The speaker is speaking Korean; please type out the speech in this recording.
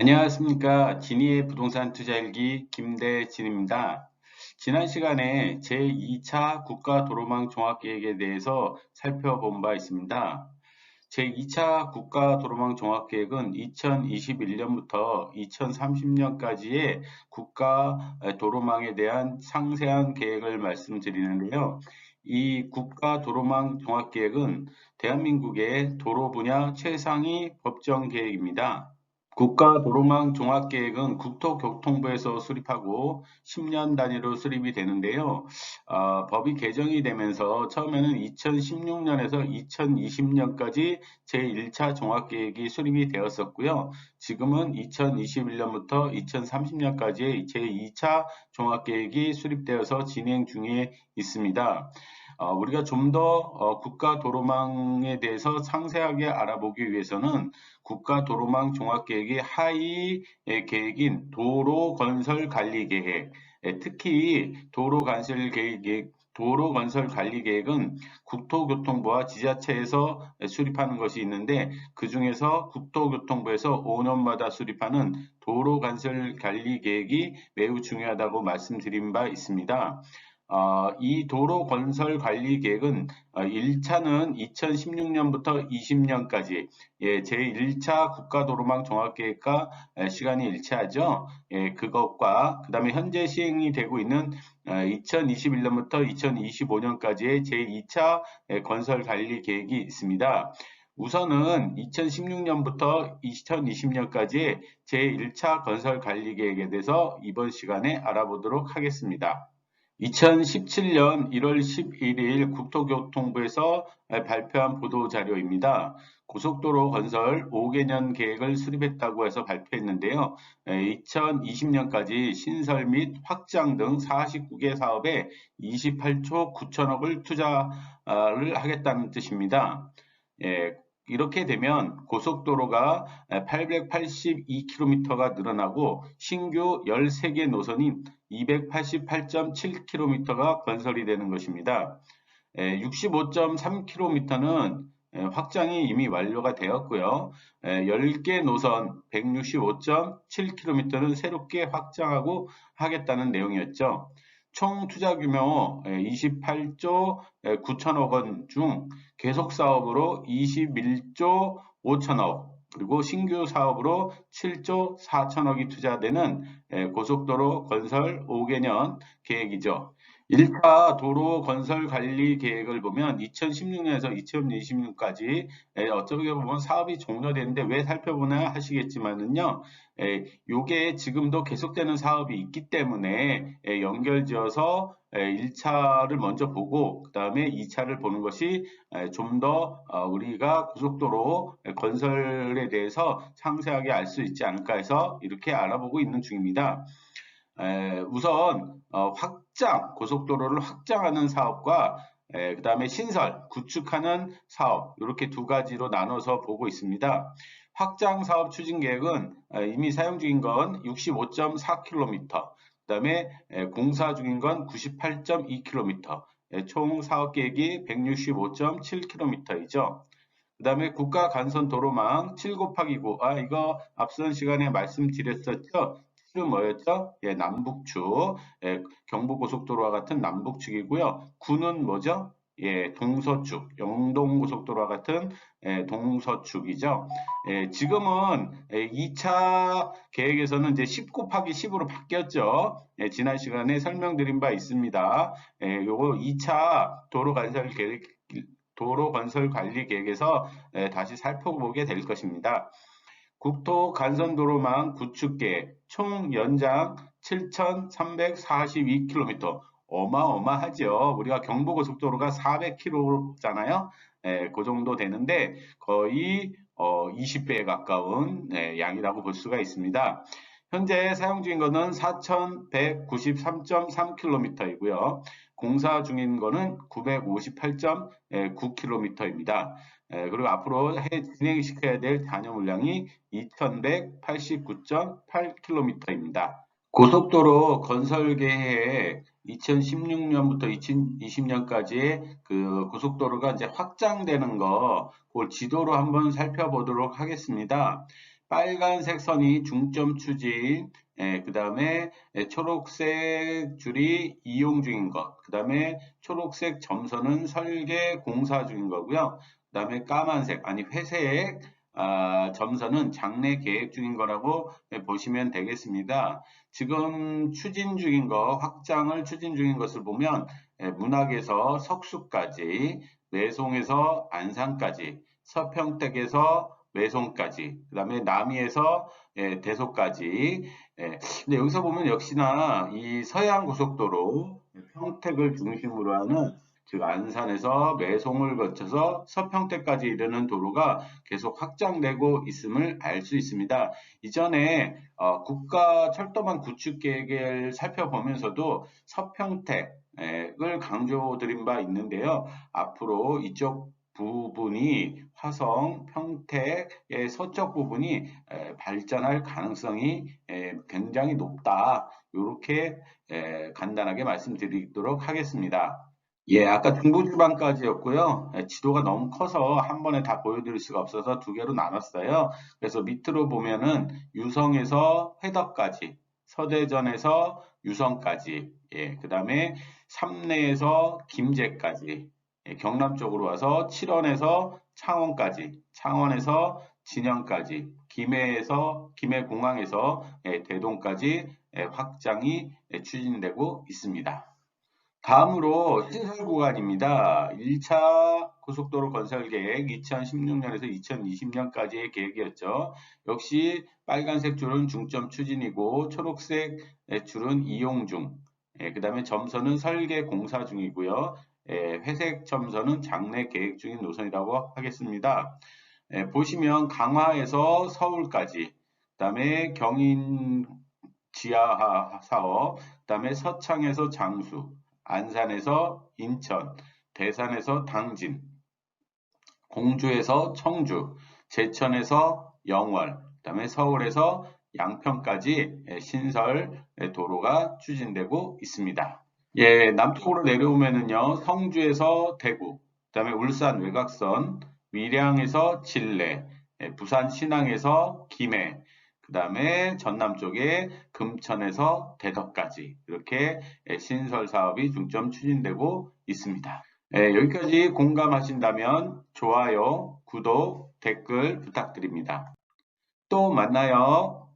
안녕하십니까. 진이의 부동산 투자 일기 김대진입니다. 지난 시간에 제2차 국가도로망 종합계획에 대해서 살펴본 바 있습니다. 제2차 국가도로망 종합계획은 2021년부터 2030년까지의 국가도로망에 대한 상세한 계획을 말씀드리는데요. 이 국가도로망 종합계획은 대한민국의 도로 분야 최상위 법정 계획입니다. 국가도로망 종합계획은 국토교통부에서 수립하고 10년 단위로 수립이 되는데요. 어, 법이 개정이 되면서 처음에는 2016년에서 2020년까지 제1차 종합계획이 수립이 되었었고요. 지금은 2021년부터 2030년까지 제2차 종합계획이 수립되어서 진행 중에 있습니다. 어, 우리가 좀 더 어, 국가 도로망에 대해서 상세하게 알아보기 위해서는 국가 도로망 종합계획의 하위 계획인 도로 건설 관리 계획, 특히 도로 건설 계획 도로 건설 관리 계획은 국토교통부와 지자체에서 수립하는 것이 있는데 그 중에서 국토교통부에서 5년마다 수립하는 도로 건설 관리 계획이 매우 중요하다고 말씀드린 바 있습니다. 어, 이 도로 건설 관리 계획은 어, 1차는 2016년부터 20년까지 예, 제1차 국가도로망 종합계획과 시간이 일치하죠. 예, 그것과 그 다음에 현재 시행이 되고 있는 어, 2021년부터 2025년까지의 제2차 건설 관리 계획이 있습니다. 우선은 2016년부터 2020년까지의 제1차 건설 관리 계획에 대해서 이번 시간에 알아보도록 하겠습니다. 2017년 1월 11일 국토교통부에서 발표한 보도자료입니다. 고속도로 건설 5개년 계획을 수립했다고 해서 발표했는데요. 2020년까지 신설 및 확장 등 49개 사업에 28초 9천억을 투자를 하겠다는 뜻입니다. 예, 이렇게 되면 고속도로가 882km가 늘어나고 신규 13개 노선인 288.7km가 건설이 되는 것입니다. 65.3km는 확장이 이미 완료가 되었고요. 10개 노선 165.7km는 새롭게 확장하고 하겠다는 내용이었죠. 총 투자 규모 28조 9천억 원 중 계속 사업으로 21조 5천억 그리고 신규 사업으로 7조 4천억이 투자되는 고속도로 건설 5개년 계획이죠. 1차 도로 건설 관리 계획을 보면 2016년에서 2020년까지 어떻게 보면 사업이 종료되는데 왜 살펴보나 하시겠지만은요. 요게 지금도 계속되는 사업이 있기 때문에 연결지어서 1차를 먼저 보고 그 다음에 2차를 보는 것이 좀더 어, 우리가 고속도로 건설에 대해서 상세하게 알 수 있지 않을까 해서 이렇게 알아보고 있는 중입니다. 우선 어, 확장, 고속도로를 확장하는 사업과 그 다음에 신설, 구축하는 사업 이렇게 두 가지로 나눠서 보고 있습니다. 확장 사업 추진 계획은 이미 사용 중인 건 65.4km, 그 다음에 공사 중인 건 98.2km, 총 사업 계획이 165.7km이죠. 그 다음에 국가 간선 도로망 7 곱하기 9. 아, 이거 앞선 시간에 말씀드렸었죠. 7은 뭐였죠? 예, 남북축. 예, 경부고속도로와 같은 남북축이고요. 9는 뭐죠? 예, 동서축, 영동고속도로와 같은 예, 동서축이죠. 예, 지금은 예, 2차 계획에서는 이제 10 곱하기 10으로 바뀌었죠. 예, 지난 시간에 설명드린 바 있습니다. 예, 요거 2차 도로 건설 계획, 도로 건설 관리 계획에서 예, 다시 살펴보게 될 것입니다. 국토 간선도로망 구축 계획 총 연장 7,342km 어마어마하죠. 우리가 경부고속도로가 400km잖아요. 예, 그 정도 되는데 거의 어, 20배에 가까운 예, 양이라고 볼 수가 있습니다. 현재 사용 중인 것은 4,193.3km이고요. 공사 중인 것은 958.9km입니다. 예, 그리고 앞으로 진행시켜야 될 잔여 물량이 2189.8km입니다. 고속도로 건설 계획 2016년부터 2020년까지의 그 고속도로가 이제 확장되는 거, 그걸 지도로 한번 살펴보도록 하겠습니다. 빨간색 선이 중점 추진, 예, 그 다음에 초록색 줄이 이용 중인 것, 그 다음에 초록색 점선은 설계 공사 중인 거고요. 그 다음에 까만색, 아니 회색 아, 점선은 장래 계획 중인 거라고 보시면 되겠습니다. 지금 추진 중인 거, 확장을 추진 중인 것을 보면 예, 문학에서 석수까지, 매송에서 안산까지, 서평택에서 매송까지, 그 다음에 남이에서 예, 대소까지. 예, 근데 여기서 보면 역시나 이 서해안 고속도로 평택을 중심으로 하는 즉 안산에서 매송을 거쳐서 서평택까지 이르는 도로가 계속 확장되고 있음을 알 수 있습니다. 이전에 어, 국가 철도망 구축 계획을 살펴보면서도 서평택을 강조드린 바 있는데요. 앞으로 이쪽 부분이 화성, 평택의 서쪽 부분이 발전할 가능성이 굉장히 높다. 이렇게 간단하게 말씀드리도록 하겠습니다. 예, 아까 중부지방까지였고요. 예, 지도가 너무 커서 한 번에 다 보여드릴 수가 없어서 두 개로 나눴어요. 그래서 밑으로 보면은 유성에서 회덕까지, 서대전에서 유성까지, 예, 그 다음에 삼내에서 김제까지, 예, 경남 쪽으로 와서 칠원에서 창원까지, 창원에서 진영까지, 김해에서 김해 공항에서 예, 대동까지 예, 확장이 예, 추진되고 있습니다. 다음으로 시설 구간입니다. 1차 고속도로 건설 계획 2016년에서 2020년까지의 계획이었죠. 역시 빨간색 줄은 중점 추진이고 초록색 줄은 이용 중. 예, 그 다음에 점선은 설계 공사 중이고요. 예, 회색 점선은 장래 계획 중인 노선이라고 하겠습니다. 예, 보시면 강화에서 서울까지, 그 다음에 경인 지하 사업, 그 다음에 서창에서 장수, 안산에서 인천, 대산에서 당진, 공주에서 청주, 제천에서 영월, 그 다음에 서울에서 양평까지 신설 도로가 추진되고 있습니다. 예, 남쪽으로 내려오면은요, 성주에서 대구, 그 다음에 울산 외곽선, 밀양에서 진례, 부산 신항에서 김해, 그 다음에 전남 쪽에 금천에서 대덕까지 이렇게 신설 사업이 중점 추진되고 있습니다. 네, 여기까지 공감하신다면 좋아요, 구독, 댓글 부탁드립니다. 또 만나요.